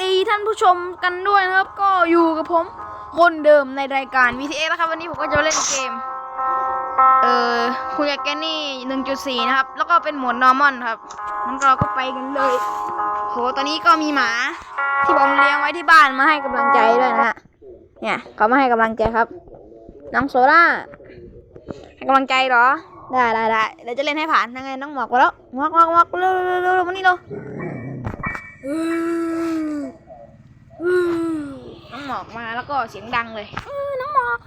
ดีท่านผู้ชมกันด้วยนะครับ ก็อยู่กับผมคนเดิมในรายการ VTX นะครับ วันนี้ผมก็จะเล่นเกม เอ่อคุณยายแกนนี่ 1.4 นะครับ แล้วก็เป็นโหมด normal ครับงั้นเราก็ไปกันเลย โห ตอนนี้ก็มีหมา ที่ผมเลี้ยงไว้ที่บ้านมาให้กำลังใจด้วยนะฮะ เนี่ยเขามาให้กำลังใจครับ น้องโซล่าให้กำลังใจเหรอ ได้ได้ได้เดี๋ยวจะเล่นให้ผ่านยังไงน้องหมอกมาแล้วหมอกหมอกหมอกเร็วเร็วเร็วเร็วมานี่เร็ว หมอกมาแล้วก็เสียงดังเลยอือน้องหมอก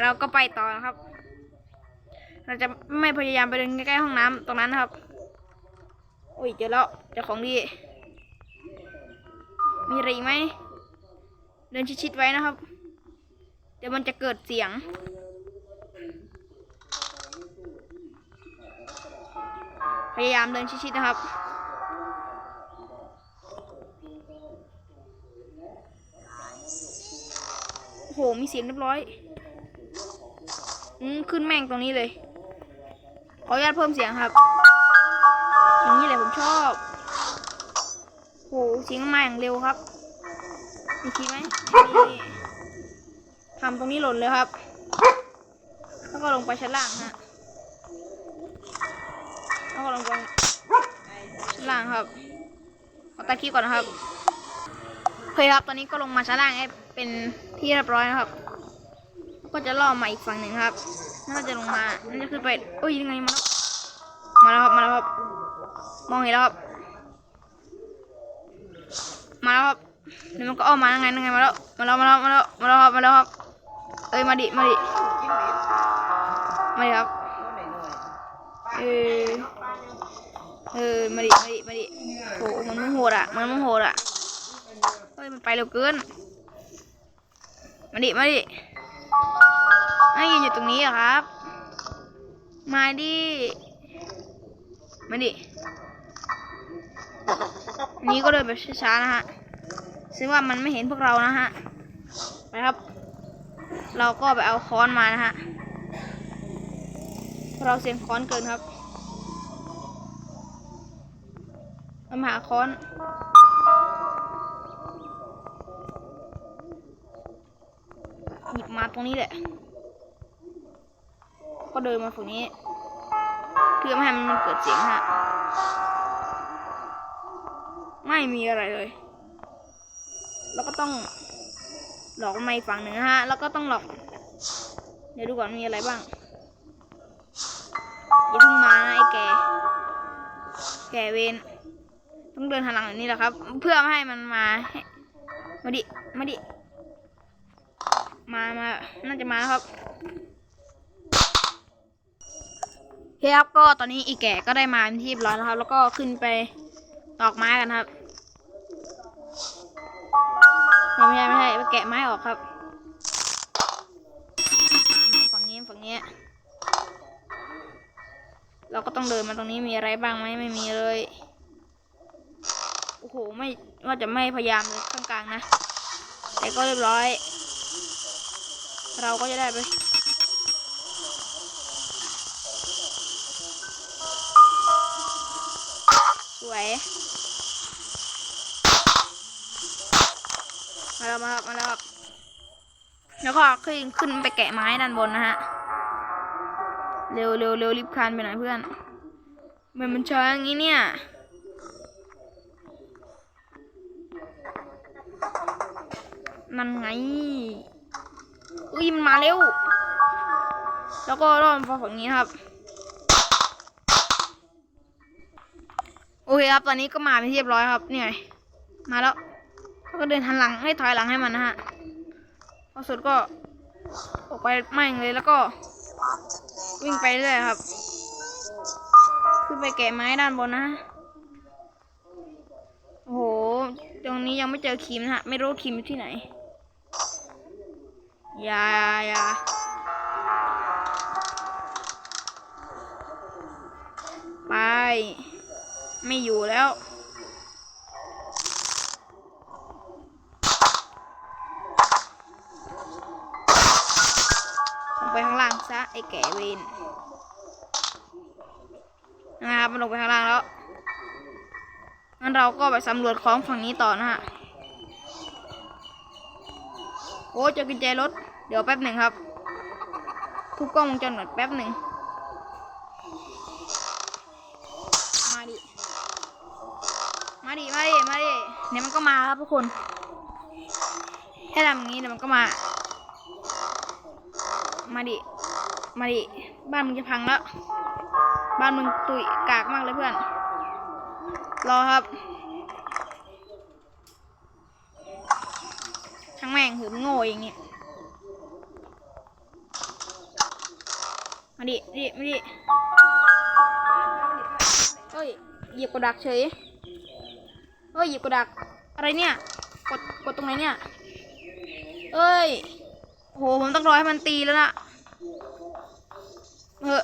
เราก็ไปต่อนะครับ เราจะไม่พยายามไปเดินใกล้ๆห้องน้ำตรงนั้นนะครับอุ้ยเจอแล้วเจอของดี มีอะไรอีกไหมเดินชิดๆไว้นะครับ เดี๋ยวมันจะเกิดเสียงพยายามเดินชิดๆนะครับ โอ้โห มีเสียงเรียบร้อย อืมขึ้นแม่งตรงนี้เลย ขออนุญาตเพิ่มเสียงครับ อย่างนี้แหละผมชอบโหเสียงมาอย่างเร็วครับ มีคลิปไหมทำตรงนี้หล่นเลยครับ แล้วก็ลงไปชั้นล่างฮะ แล้วก็ลงไปชั้นล่างครับ ขอตัดคลิปก่อนนะครับ เคครับตอนนี้ก็ลงมาชั้นล่างให้เป็นที่เรียบร้อยนะครับ ก็จะล่อมาอีกฝั่งหนึ่งครับน่าจะลงมาน่าจะขึ้นไปโอ้ยยังไงมาแล้วมาแล้วครับมาแล้วครับ มองเห็นแล้วครับ มาแล้วครับเดี๋ยวมันก็อ้อมมายังไงยังไงมาแล้วมาแล้วมาแล้วมาแล้วมาแล้วครับมาแล้วครับเอ้ยมาดิมาดิมาดิครับเออเออมาดิมาดิมาดิโหมันมึงโหดอะมันมึงโหดอะ ฮ้ยมันไปเร็วเกิน มาดิ มาดิให้ยืนอยู่ตรงนี้ครับ มาดิ มาดิ นี้ก็เดินแบบช้าๆนะฮะซึ่งว่ามันไม่เห็นพวกเรานะฮะ ไปครับ เราก็ไปเอาค้อนมานะฮะ เราเสียงค้อนเกินครับมาหาค้อน มาตรงนี้แหละ ก็เดินมาฝั่งนี้ เพื่อไม่ให้มันเกิดเสียงฮะ ไม่มีอะไรเลย แล้วก็ต้องหลอกไมาอีกฝั่งหนึ่งฮะ แล้วก็ต้องหลอก เดี๋ยวดูก่อนมีอะไรบ้าง อย่าเพิ่งมานะไอ้แก แกเวนต้องเดินหันหลังแบบนี้แหละครับ เพื่อไม่ให้มันมา มาดิ มาดิ มามาน่าจะมาแล้วครับเคครับก็ตอนนี้อีแก่ก็ได้มาเป็นที่บร้อยแล้วครับ แล้วก็ขึ้นไปตอกไม้กันครับไม่ใช่ไม่ใช่ไปแกะไม้ออกครับ ฝั่งนี้ฝั่งนี้ เราก็ต้องเดินมาตรงนี้มีอะไรบ้างไหมไม่มีเลย โอ้โหไม่ว่าจะไม่พยายามเลยข้างกลางนะ แต่ก็เรียบร้อย เราก็จะได้ไปสวยมาแล้วมาแล้วมาแล้วครับแล้วก็ขึ้นขึ้นไปแกะไม้ด้านบนนะฮะ เร็วเร็วเร็วรีบคลานไปหน่อยเพื่อนมันมันช้าอย่างนี้เนี่ยนั่นไง อุ้ยมันมาเร็ว แล้วก็รอดมาฝั่งนี้ครับ โอเคครับ ตอนนี้ก็มาเป็นเรียบร้อยครับ นี่ยมาแล้ว ก็เดินหันหลังให้ถอยหลังให้มันนะฮะพอสุดก็ออกไปไม่งเลยแล้วก็ วิ่งไปเรื่อยครับ ขึ้นไปแกะไม้ด้านบนนะฮะโอ้โห ตรงนี้ยังไม่เจอคิมนะฮะ ไม่รู้คิมอยู่ที่ไหน อย่าอย่าไป ไม่อยู่แล้วลงไปข้างล่างซะไอ้แก่เวนนะครับมันลงไปข้างล่างแล้วงั้นเราก็ไปสำรวจของฝั่งนี้ต่อนะฮะโอ้เจอกุญแจรถ ดี๋ยวแป๊บหนึ่งครับ ทุกกล้องวงจรปิดแป๊บหนึ่ง มาดิ มาดิ มาดิ มาดิเดี๋ยมันก็มาครับทุกคน แค่ทำอย่างนี้เดี๋ยวมันก็มา มาดิ มาดิ บ้านมึงจะพังแล้ว บ้านมึงตุยกากมากเลยเพื่อน รอครับช่างแม่งหืมโง่อย่างเงี้ย มาดิดิมาดิเฮ้ยหยิบกระดักเฉยเฮ้ยหยิบกระดัก อะไรเนี่ย กด กดตรงไหนเนี่ยเอ้ยโหผมต้องรอให้มันตีแล้วนะเออ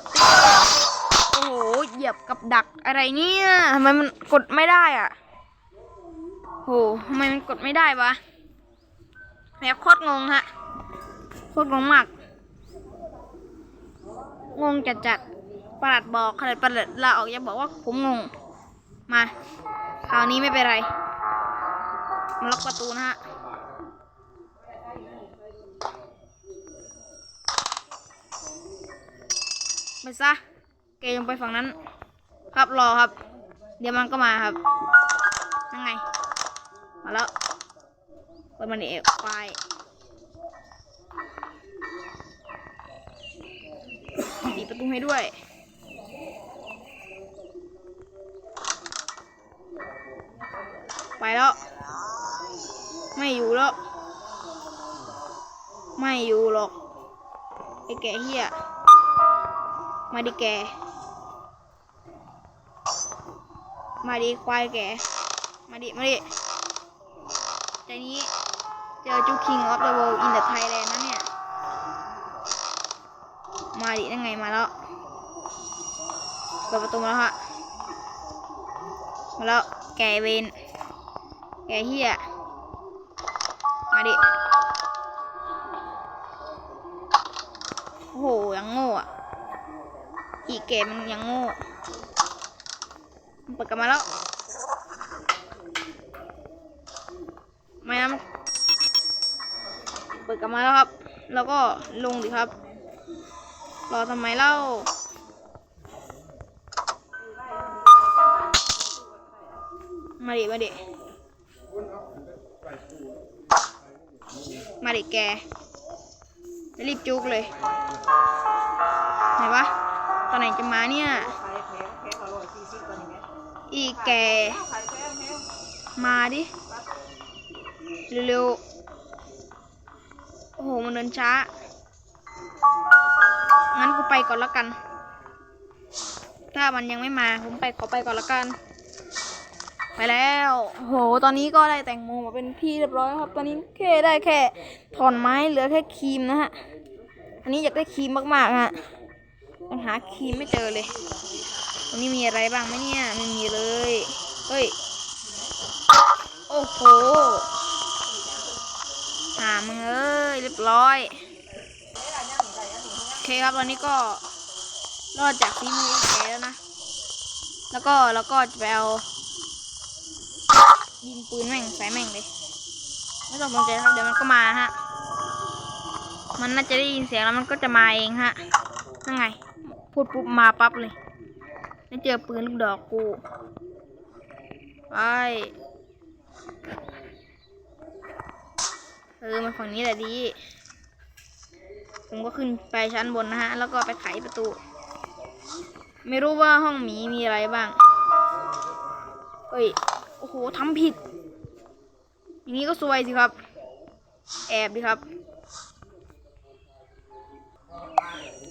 โอ้โห เหยียบกับดักอะไรเนี่ยทำไมมันกดไม่ได้อะโหทำไมมันกดไม่ได้วะแบบโคตรงงฮะ โคตรงงมาก งงจัดจัดๆประหลัดบอกขนาดประหลัดลาออกยังบอกว่าผมงง มาคราวนี้ไม่เป็นไรมาล็อกประตูนะฮะไปซะเกยลงไปฝั่งนั้น ครับรอครับ เดี๋ยวมันก็มาครับยังไง มาแล้วเปิดมันเอกควาย ปิดประตูให้ด้วย ไปแล้ว ไม่อยู่แล้ว ไม่อยู่หรอกไอ้แกเฮียมาดิแก มาดิควายแก มาดิ มาดิใจนี้เจอจูคิงออฟเดอะเวิลด์อินเดอะไทยแลนด์นะเนี่ย มาดิยังไงมาแล้วเปิดประตูมาแล้วฮะมาแล้วแกเวนแกเฮียมาดิโอ้โหยังโง่อะอีกเกมมันยังโง่เปิดกลับมาแล้วไม่นะมันเปิดกลับมาแล้วครับ แล้วก็ลงดิครับ รอทำไมเล่า มาดิ มาดิ มาดิแกรีบจุกเลย ไหนวะ ตอนไหนจะมาเนี่ย อีแก มาดิ เร็วๆ โอ้โห มันเดินช้า งั้นกูไปก่อนล้วกัน ถ้ามันยังไม่มาผมไปขอไปก่อนล้วกัน ไปแล้ว โห ตอนนี้ก็ได้แต่งโมมาเป็นพี่เรียบร้อยครับ ตอนนี้แค่ได้แค่ถอนไม้เหลือแค่ครีมนะฮะ อันนี้อยากได้ครีมมากๆฮะยังหาครีมไม่เจอเลยตรงนี้มีอะไรบ้างไหมเนี่ยไม่มีเลย เฮ้ย โอ้โหหามึงเอ้ยเรียบร้อย เคครับตอนนี้ก็รอดจากฝีมือไอ้แกแล้วนะ แล้วก็แล้วก็จะไปเอายิงปืนแม่งใส่แม่งเลย ไม่ต้องสนใจครับเดี๋ยวมันก็มาฮะ มันน่าจะได้ยินเสียงแล้วมันก็จะมาเองฮะนั่นไง พูดปุ๊บมาปั๊บเลยไม่เจอปืนลูกดอกกูไปเออมาฝั่งนี้แหละดี ผมก็ขึ้นไปชั้นบนนะฮะ แล้วก็ไปไขประตู ไม่รู้ว่าห้องหมีมีอะไรบ้าง เฮ้ย โอ้โหทำผิด อย่างนี้ก็ซวยสิครับ แอบดิครับ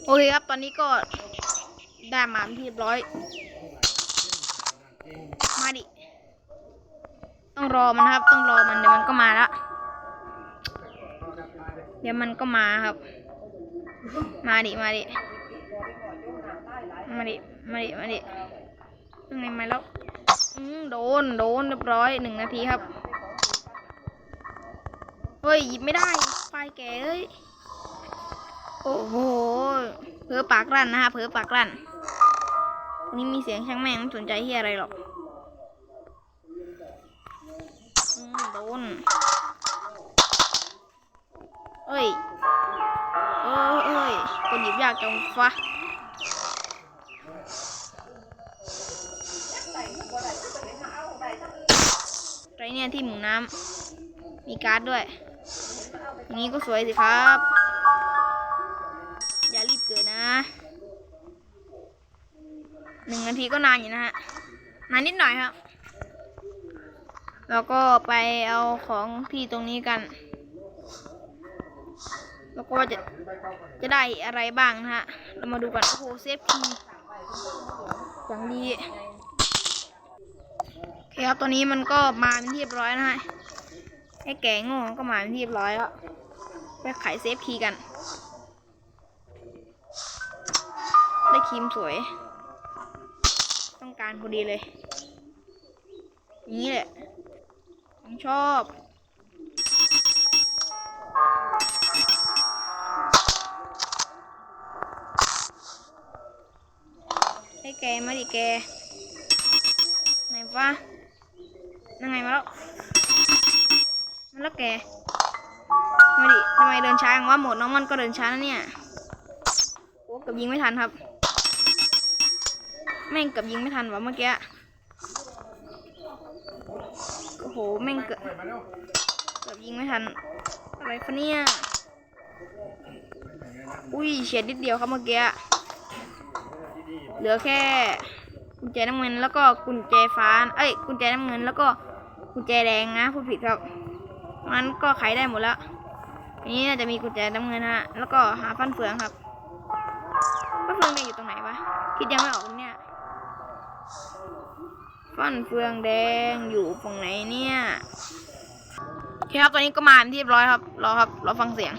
โอเคครับ ตอนนี้ก็ได้มาที่เรียบร้อย มาดิ ต้องรอมันครับ ต้องรอมันเดี๋ยวมันก็มาละเดี๋ยวมันก็มาครับ มาดิ มาดิ มาดิ มาดิ มาดิยังไงมาแล้วอืมโดน โดนเรียบร้อยหนึ่งนาทีครับ เฮ้ยหยิบไม่ได้ไฟแกเอ้ย โอ้โห เผลอปากรั่นนะฮะ เผลอปากรั่นนี้มีเสียงช่างแม่งไม่สนใจที่อะไรหรอกโดนเอ้ยากจังฟะไรเนี่ยที่หมุนน้ำมีการ์ดด้วยอย่างนี้ก็สวยสิครับ อย่ารีบเกิดนะหนึ่งนาทีก็นานอยู่นะฮะนานนิดหน่อยครับ แล้วก็ไปเอาของที่ตรงนี้กัน แล้วก็จะจะได้อะไรบ้างนะฮะ เรามาดูกันโอ้โหเซฟคีอย่างดีโอเคครับตัวนี้มันก็มาเป็นที่เรียบร้อยนะฮะไอ้แก่โง่ก็มาเป็นที่เรียบร้อยแล้วไปไขเซฟคีกัน ได้ครีมสวย ต้องการพอดีเลย นี้แหละผมชอบ ไอ้แกมาดิแก ไหนวะนั่งไงมาแล้วมาแล้วแก มาดิทำไมเดินช้าอย่างว่าหมดน้องมันก็เดินช้านะเนี่ยโอ้กับยิงไม่ทันครับ แม่งกับยิงไม่ทันวะเมื่อกี้โอ้โหแม่งเกือบเกือบยิงไม่ทันอะไรฟะเนี่ย อุ้ยเฉียดนิดเดียวครับเมื่อกี้ เหลือแค่กุญแจน้ำเงิน แล้วก็กุญแจฟ้า เอ้ย กุญแจน้ำเงิน แล้วก็กุญแจแดงนะพูดผิดครับงั้นก็ไขได้หมดแล้วอันนี้น่าจะมีกุญแจน้ำเงินฮะ แล้วก็หาฟันเฟืองครับฟันเฟืองแดงอยู่ตรงไหนวะ คิดยังไม่ออกเนี่ย ฟันเฟืองแดงอยู่ตรงไหนเนี่ยโอเคครับตอนนี้ก็มาที่เรียบร้อยครับ รอครับ รอฟังเสียง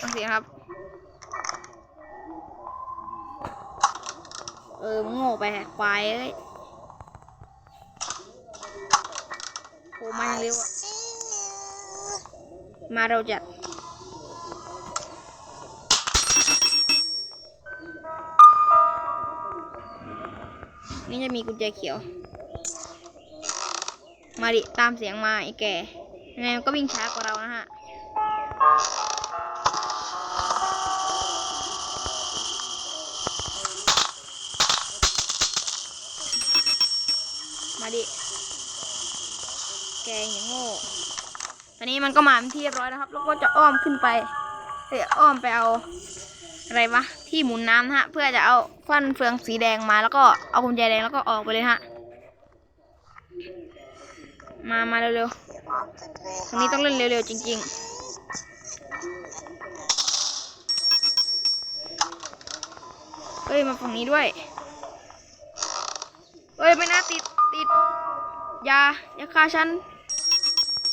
ฟังเสียงครับ เออมึงโง่ไปควายเอ้ยโหมาอย่างเร็วอะมาเราจัดนี่จะมีกุญแจเขียว มาดิ ตามเสียงมาไอ้แก่ยังไงมันก็วิ่งช้ากว่าเรานะฮะ มันก็มาเป็นที่เรียบร้อยแล้วครับ แล้วก็จะอ้อมขึ้นไปเอ้ยอ้อมไปเอาอะไรวะที่หมุนน้ำนะฮะ เพื่อจะเอาฟันเฟืองสีแดงมาแล้วก็เอากุญแจแดงแล้วก็ออกไปเลยฮะ มามาเร็วๆตรงนี้ต้องเล่นเร็วๆจริง ๆเฮ้ยมาฝั่งนี้ด้วยเฮ้ยไม่น่าติดติดยาอย่าฆ่าฉัน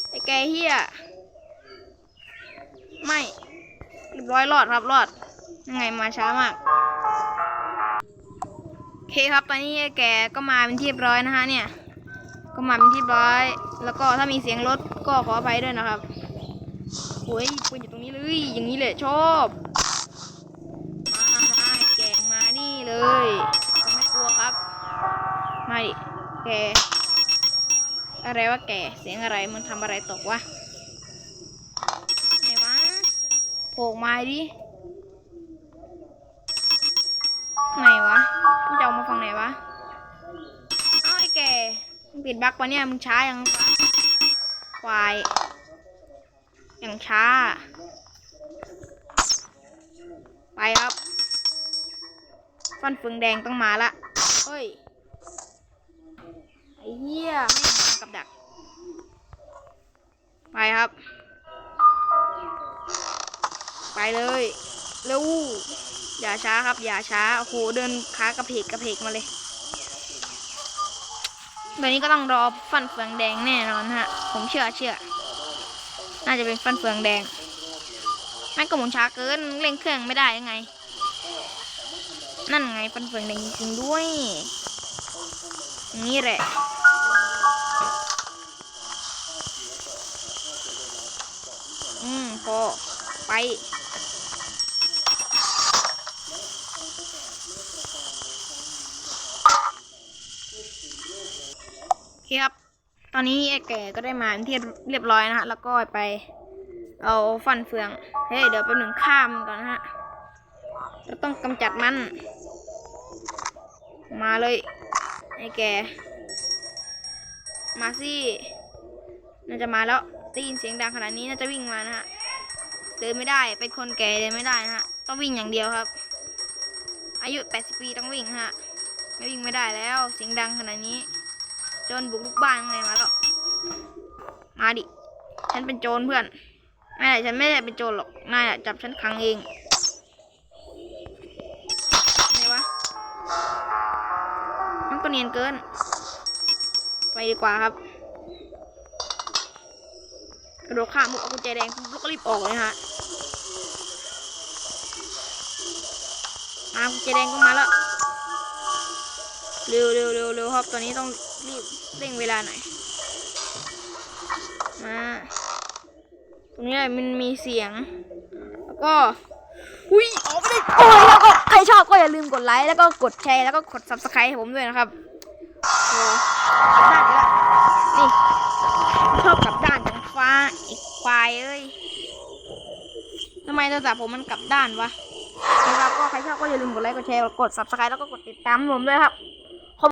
ไอ้แกเฮีย ไม่เรียบร้อยรอดครับรอด ยังไงมาช้ามากโอเคครับ ตอนนี้แกก็มาเป็นที่เรียบร้อยนะฮะเนี่ย ก็มาเป็นที่เรียบร้อย แล้วก็ถ้ามีเสียงรถก็ขออภัยด้วยนะครับโอ้ยปืนอยู่ตรงนี้เลย อย่างนี้เลยชอบ มามาแกงมานี่เลยไม่กลัวครับมาดิแกอะไรวะแก เสียงอะไรมันทำอะไรตกวะไหนวะ โผล่มาดิ ไหนวะมึงจะเอามาฝั่งไหนวะอ้าวไอ้แกมึงปิดบั๊กปะเนี่ย มึงช้ายังควายอย่างช้า ไปครับฟันเฟืองแดงต้องมาละเฮ้ย ไอ้เหี้ยไม่งมากับดัก ไปครับ ไปเลยเร็วอย่าช้าครับ อย่าช้าโอ้โหเดินขากระเพกกระเพกมาเลยตอนนี้ก็ต้องรอฟันเฟืองแดงแน่นอนฮะ ผมเชื่อเชื่อ น่าจะเป็นฟันเฟืองแดงไม่ก็หมุนช้าเกินเร่งเครื่องไม่ได้ยังไง นั่นไงฟันเฟืองแดงจริงๆด้วยนี้แหละอืมพอไป เคครับ ตอนนี้ไอ้แก่ก็ได้มาที่เรียบร้อยนะฮะ แล้วก็ไป เอาฟันเฟือง เฮ้ย เดี๋ยวแป๊บหนึ่งข้ามก่อนนะฮะ เราต้องกำจัดมัน มาเลยไอ้แก่มาสิน่าจะมาแล้วได้ยินเสียงดังขนาดนี้น่าจะวิ่งมานะฮะเดินไม่ได้เป็นคนแก่เดินไม่ได้นะฮะต้องวิ่งอย่างเดียวครับ อายุ 80 ปีต้องวิ่งฮะ ไม่วิ่งไม่ได้แล้วเสียงดังขนาดนี้ โจรบุกลุกบ้านข้างมาแล้วมาดิ ฉันเป็นโจรเพื่อนไม่ฉันไม่ได้เป็นโจรหรอกนายจับฉันขังเองไหนวะมันก็เนียนเกิน ไปดีกว่าครับกระโดดข้ามมุกเอากุญแจแดงปุ๊บแล้วก็รีบออกเลยฮะมากุญแจแดงก็มาแล้วเร็วเร็วเร็วเร็วครับตอนนี้ต้อง รีบเร่งเวลาหน่อย มา ตรงนี้มันมีเสียง แล้วก็ อุ้ยออกไปเลยโอ้ยแล้วก็ใครชอบก็อย่าลืมกดไลค์ แล้วก็กดแชร์ แล้วก็กด subscribe ให้ผมด้วยนะครับโอ้ด้านนี้ละนี่ ชอบกลับด้านจังฟ้าอีกควายเอ้ยทำไมโทรศัพท์ผมมันกลับด้านวะนะครับก็ใครชอบก็อย่าลืมกดไลค์ กดแชร์ กด subscribe แล้วก็กดติดตามผมด้วยครับ